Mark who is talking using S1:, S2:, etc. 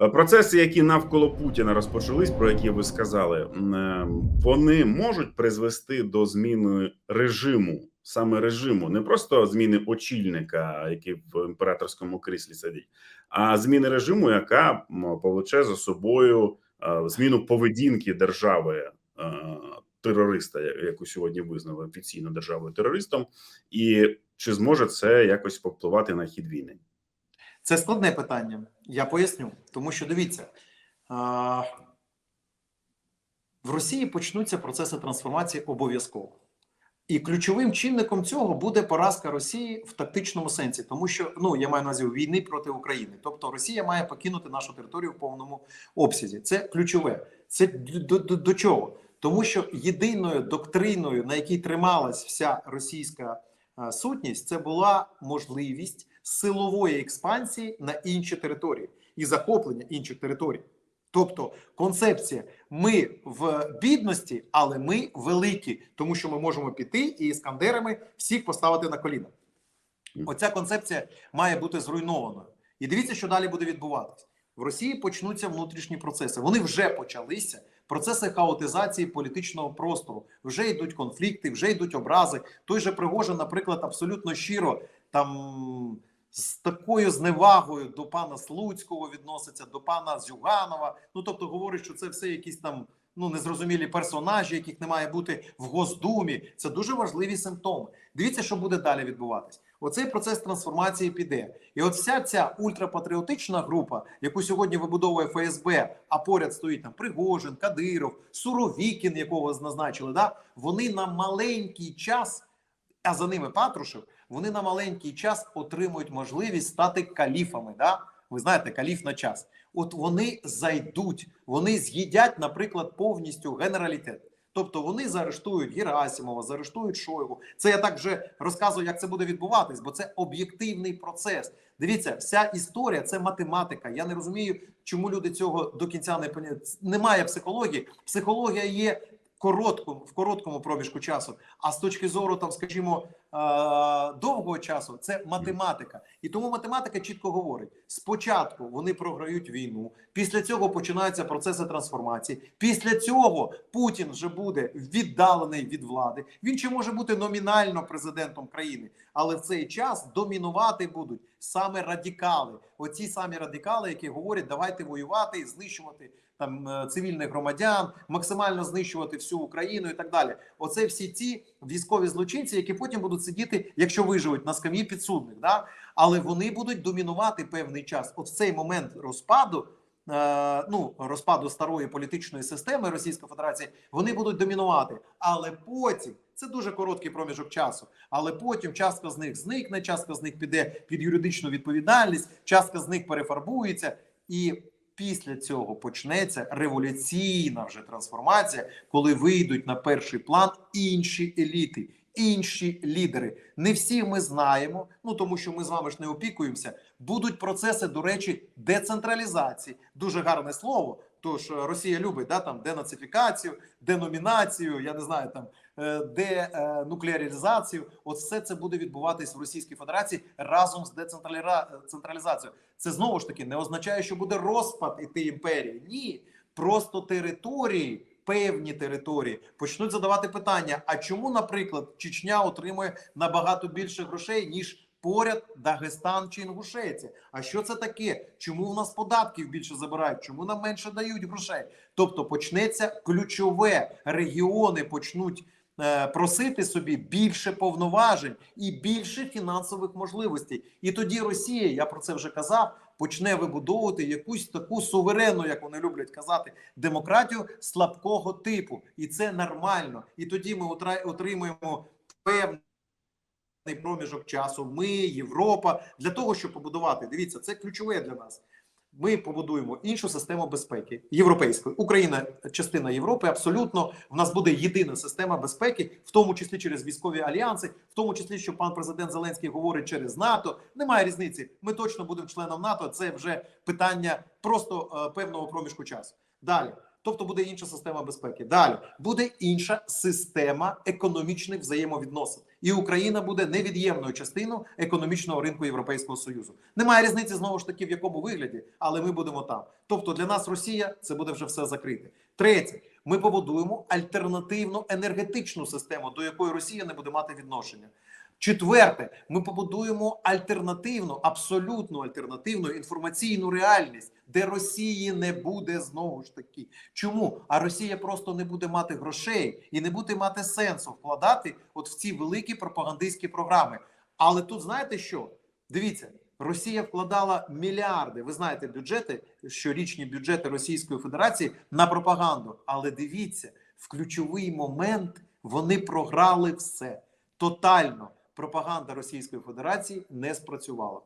S1: Е, Процеси, які навколо Путіна розпочались, про які ви сказали, е, вони можуть призвести до зміни режиму, саме режиму, не просто зміни очільника, який в імператорському кріслі сидить, а зміни режиму, яка повлече за собою е, зміну поведінки держави. Терориста, яку сьогодні визнали офіційно державою терористом, і чи зможе це якось повпливати на хід війни?
S2: Це складне питання. Я поясню. Тому що дивіться, в Росії почнуться процеси трансформації обов'язково. І ключовим чинником цього буде поразка Росії в тактичному сенсі, тому що ну я маю на увазі війни проти України. Тобто Росія має покинути нашу територію в повному обсязі. Це ключове. Це до, до, до чого? Тому що єдиною доктриною, на якій трималась вся російська сутність, це була можливість силової експансії на інші території і захоплення інших територій. Тобто концепція ми в бідності, але ми великі, тому що ми можемо піти і іскандерами всіх поставити на коліна. Оця концепція має бути зруйнованою. І дивіться, що далі буде відбуватись. В Росії почнуться внутрішні процеси. Вони вже почалися. Процеси хаотизації політичного простору. Вже йдуть конфлікти, вже йдуть образи. Той же Пригожин, наприклад, абсолютно щиро там з такою зневагою до пана Слуцького відноситься, до пана Зюганова. Ну тобто говорить, що це все якісь там ну незрозумілі персонажі, яких не має бути в Госдумі. Це дуже важливі симптоми. Дивіться, що буде далі відбуватись. Оцей процес трансформації піде, і от вся ця ультрапатріотична група, яку сьогодні вибудовує ФСБ, а поряд стоїть там Пригожин, Кадиров, Суровікін, якого назначили, да вони на маленький час, а за ними Патрушев, вони на маленький час отримують можливість стати каліфами. Да? Ви знаєте, каліф на час. От вони зайдуть, вони з'їдять, наприклад, повністю генералітет. Тобто вони заарештують Герасимова, заарештують Шойгу. Це я так вже розказую, як це буде відбуватись, бо це об'єктивний процес. Дивіться, вся історія це математика. Я не розумію, чому люди цього до кінця не поняли. Немає психології. Психологія є короткому в короткому проміжку часу. А з точки зору, там, скажімо, довгого часу, це математика. І тому математика чітко говорить: спочатку вони програють війну, після цього починаються процеси трансформації. Після цього Путін вже буде віддалений від влади. Він ще може бути номінально президентом країни, але в цей час домінувати будуть саме радикали. Оці самі радикали, які говорять, давайте воювати і знищувати там е, цивільних громадян, максимально знищувати всю Україну і так далі. Оце всі ті військові злочинці, які потім будуть сидіти, якщо виживуть на скам'ї підсудних. Да? Але вони будуть домінувати певний час. От в цей момент розпаду. е, Ну, розпаду старої політичної системи Російської Федерації вони будуть домінувати, але потім це дуже короткий проміжок часу. Але потім частка з них зникне, частка з них піде під юридичну відповідальність, частка з них перефарбується, і після цього почнеться революційна вже трансформація, коли вийдуть на перший план інші еліти, інші лідери. Не всі ми знаємо, ну тому що ми з вами ж не опікуємося. Будуть процеси, до речі, децентралізації. Дуже гарне слово. Тож е, Росія любить да там денацифікацію, деномінацію, я не знаю там е, денуклеаризацію. От все це буде відбуватись в Російській Федерації разом з децентралізацією. Це знову ж таки не означає, що буде розпад іти імперії. Ні, просто території. Певні території почнуть задавати питання: а чому, наприклад, Чечня отримує набагато більше грошей ніж поряд Дагестан чи Інгушеція? А що це таке? Чому в нас податків більше забирають? Чому нам менше дають грошей? Тобто почнеться ключове регіони почнуть просити собі більше повноважень і більше фінансових можливостей. І тоді Росія, я про це вже казав, почне вибудовувати якусь таку суверенну, як вони люблять казати, демократію слабкого типу, і це нормально. І тоді ми отримуємо певний проміжок часу. Ми, Європа, для того, щоб побудувати. Дивіться, це ключове для нас. Ми побудуємо іншу систему безпеки європейської. Україна частина Європи. Абсолютно в нас буде єдина система безпеки, в тому числі через військові альянси, в тому числі, що пан президент Зеленський говорить через НАТО. Немає різниці. Ми точно будемо членом НАТО. Це вже питання просто е, певного проміжку часу. Далі Тобто буде інша система безпеки. Далі буде інша система економічних взаємовідносин, і Україна буде невід'ємною частиною економічного ринку Європейського союзу. Немає різниці знову ж таки в якому вигляді, але ми будемо там. Тобто для нас Росія це буде вже все закрите. Третє, ми побудуємо альтернативну енергетичну систему, до якої Росія не буде мати відношення. Четверте, ми побудуємо альтернативну, абсолютно альтернативну інформаційну реальність, де Росії не буде знову ж таки. Чому? А Росія просто не буде мати грошей і не буде мати сенсу вкладати от в ці великі пропагандистські програми. Але тут знаєте що? Дивіться, Росія вкладала мільярди. Ви знаєте, бюджети, щорічні бюджети Російської Федерації на пропаганду. Але дивіться, в ключовий момент вони програли все тотально. Пропаганда Російської Федерації не спрацювала.